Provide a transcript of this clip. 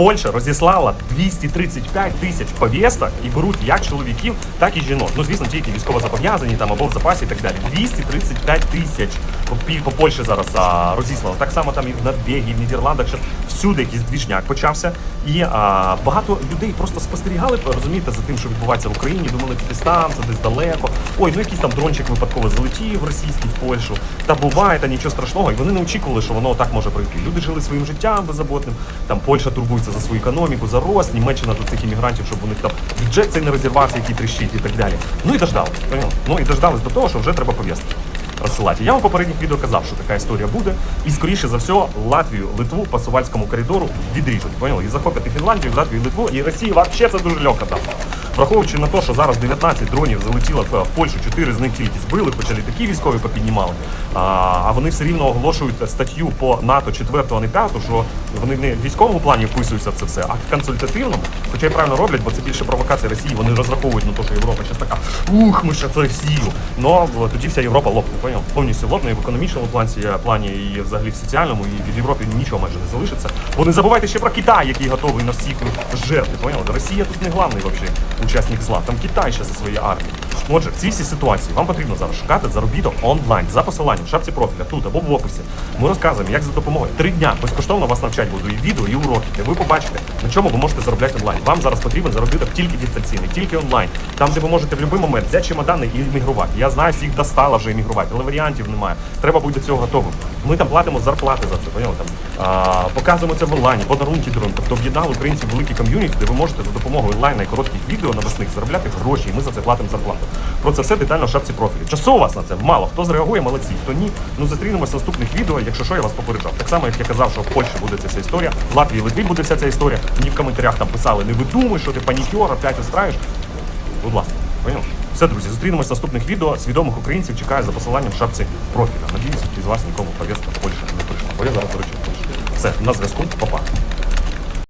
Польща розіслала 235 тисяч повісток і беруть як чоловіків, так і жінок. Ну звісно, ті, які військово зобов'язані там або в запасі і так далі. 235 тисяч по, по Польщі зараз а, розіслано. Так само там і в Норвегії, в Нідерландах, зараз всюди якийсь двіжняк почався. І а, багато людей просто спостерігали, розумієте, за тим, що відбувається в Україні. Думали, десь це десь далеко. Ой, ну якийсь там дрончик випадково залетів російський в Польщу. Та буває, та нічого страшного. І вони не очікували, що воно так може пройти. Люди жили своїм життям беззаботним. Там Польща турбується за свою економіку, за рост, Німеччина до цих іммігрантів, щоб них там бюджет цей не розірвався, який тріщить і так далі. Ну і дождались. Ну і дождались до того, що вже треба пов'язати розсилати. Я вам попередніх відео казав, що така історія буде, і скоріше за все Латвію, Литву по Сувальському коридору відріжуть. Поняли? І захопити Фінландію, Латвію, Литву, і Росії вообще це дуже легко там. Враховуючи на те, що зараз 19 дронів залетіло в Польщу, 4 з них тільки збили, хоча літаки військові попіднімали. А, вони все рівно оголошують статтю по НАТО 4, а не 5, що вони не в військовому плані вписуються в це все, а в консультативному, хоча й правильно роблять, бо це більше провокація Росії. Вони розраховують на те, що Європа зараз така, ух, ми ще це Росію. Но тоді вся Європа лопне, поняв? Повністю лопне і в економічному плані, плані, і взагалі в соціальному, і від Європи нічого майже не залишиться. Бо не забувайте ще про Китай, який готовий на всіх жертви. Поняли? Росія тут не головний вообще учасник зла. Там Китай ще за свої армії. Отже, в цій всій ситуації вам потрібно зараз шукати заробіток онлайн за посиланням в шапці профіля тут або в описі. Ми розказуємо, як за допомогою три дня безкоштовно вас навчать буду і відео, і уроки, де ви побачите, на чому ви можете заробляти онлайн. Вам зараз потрібен заробіток тільки дистанційний, тільки онлайн. Там, де ви можете в будь-який момент взяти чемодани і іммігрувати. Я знаю, всіх достала вже іммігрувати, але варіантів немає. Треба бути до цього готовим. Ми там платимо зарплати за це, поняли? Там а, показуємо це в онлайні, подарунки дрон. Тобто об'єднали українців в великій ком'юніті, де ви можете за допомогою онлайна і коротких відео навесних заробляти гроші, і ми за це платимо зарплату. Про це все детально в шапці профілі. Часу у вас на це мало. Хто зреагує, молодці. Хто ні, ну зустрінемося в наступних відео. Якщо що, я вас попереджав. Так само, як я казав, що в Польщі буде ця вся історія, в Латвії, Литві буде вся ця історія. Мені в коментарях там писали, не видумуй, що ти панікер, опять устраєш. Будь ласка, поняв? Все, друзі, зустрінемось в наступних відео. Свідомих українців чекаю за посиланням в шапці профіля. Надіюсь, із вас нікому повістка в Польщі не прийшла. Бо я зараз, до речі, в Польщі. Все, на зв'язку, Па-па.